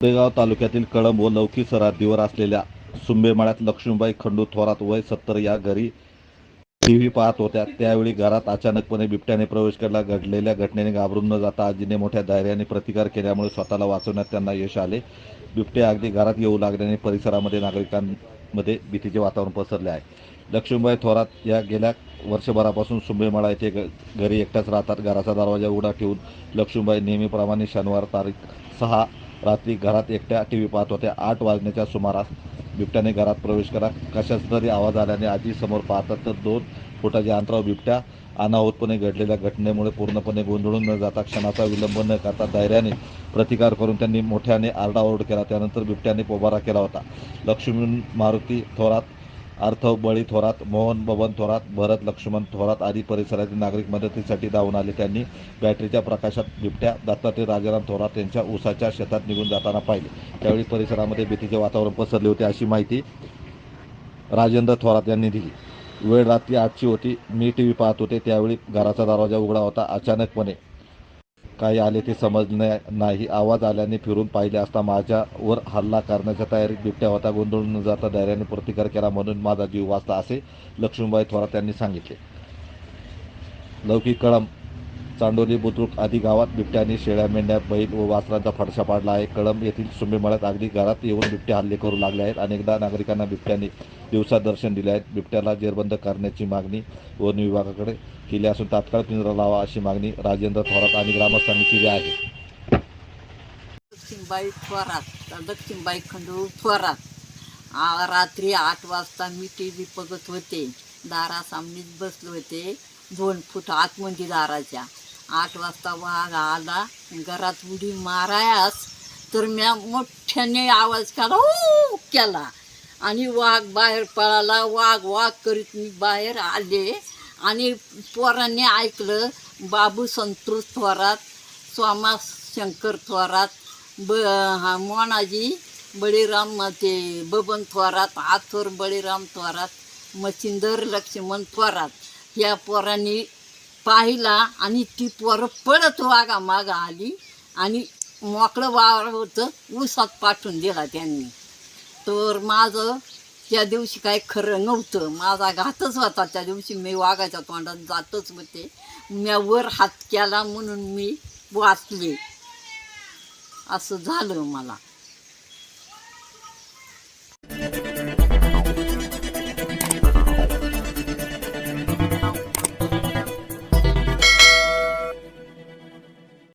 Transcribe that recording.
कोरेगाव तालुक्यातील कळंब व लौकी सरहद्दीवर असलेल्या सुंबेमाळ्यात लक्ष्मीबाई खंडू थोरात वय सत्तर या घरी टी व्ही पाहत होत्या. त्यावेळी घरात अचानकपणे बिबट्याने प्रवेश केला. घडलेल्या घटनेने घाबरून न जाता आजीने मोठ्या धैर्याने प्रतिकार केल्यामुळे स्वतःला वाचवण्यात त्यांना यश आले. बिबटे अगदी घरात येऊ लागल्याने परिसरामध्ये नागरिकांमध्ये भीतीचे वातावरण पसरले आहे. लक्ष्मीबाई थोरात या गेल्या वर्षभरापासून सुंबेमाळा येथे घरी एकट्याच राहतात. घराचा दरवाजा उघडा ठेवून लक्ष्मीबाई नेहमीप्रमाणे शनिवार तारीख सहा रात्री घरात एकट्या टी व्ही पाहत होत्या आठ वाजण्याच्या सुमारास बिबट्याने घरात प्रवेश करा कशाचा तरी आवाज आल्याने आजी समोर पाहतात तर दोन फुटाच्या अंतरावर बिबट्या अनाहूतपणे घडलेल्या घटनेमुळे पूर्णपणे गोंधळून न जाता क्षणाचा विलंब न करता धैर्याने प्रतिकार करून त्यांनी मोठ्याने आरडाओरड केला. त्यानंतर बिबट्याने पोबारा केला होता. लक्ष्मी मारुती थोरात अर्थव बळी थोरात मोहन बबन थोरात भरत लक्ष्मण थोरात आदी परिसरातील नागरिक मदतीसाठी धावून आले. त्यांनी बॅटरीच्या प्रकाशात बिबट्या दत्तात्रय राजाराम थोरात यांच्या ऊसाच्या शेतात निघून जाताना पाहिले. त्यावेळी परिसरामध्ये भीतीचे वातावरण पसरले होते अशी माहिती राजेंद्र थोरात यांनी दिली. वेळ रात्री आठची होती. मी टी व्ही पाहत होते. त्यावेळी घराचा दरवाजा उघडा होता. अचानकपणे काय आले ते समजणे नाही. आवाज आल्याने फिरून पाहिले असता माझ्यावर हल्ला करण्याच्या तयारीत बिबट्या होता. गोंधळून न जाता धैर्याने प्रतिकार केला म्हणून माझा जीव वाचला असे लक्ष्मीबाई थोरात यांनी सांगितले. लौकिक कळम चांडोली बुद्रुक आदी गावात बिबट्याने शेळ्या मेंढ्या बैल व वासरांचा फडशा पाडला आहे. कळंब येथील सुंबेमाळ्यात अगदी घरात येऊन बिबट्या हल्ले करू लागले आहेत. अनेकदा नागरिकांना बिबट्याने दिवसा दर्शन दिले आहेत. बिबट्याला जेरबंद करण्याची मागणी वन विभागाकडे केली असून तात्काळ पिंजरा लावा अशी मागणी राजेंद्र थोरात आणि ग्रामस्थांनी केली आहे. दक्षिणबाई थोरात दक्षिणबाई खंडू थोरात. रात्री आठ वाजता मी टी व्ही बघत होते. दारासामनीच बसले होते. दोन फूट आतमध्ये दाराच्या. आठ वाजता वाघ आला. घरात उडी मारायास तर म्या मोठ्याने आवाज काढा "ऊ!" केला. आणि वाघ बाहेर पळाला. वाघ वाघ करीत मी बाहेर आले. आणि पोरांनी ऐकलं बाबू संतोष थोरात स्वामा शंकर थोरात ब हा मोनाजी बळीराम ते बबन थोरात आथोर बळीराम थोरात मच्छिंदर लक्ष्मण थोरात. या पोरांनी पाहिला आणि ती पोरं पळत वागा मागा आली आणि मोकळं वावर होतं ऊसात पाठवून दिला त्यांनी. तर माझं त्या दिवशी काय खरं नव्हतं. माझा घातच होता. त्या दिवशी मी वाघाच्या तोंडात जातच होते. म्या वर हात केला म्हणून मी वाचले. असं झालं मला.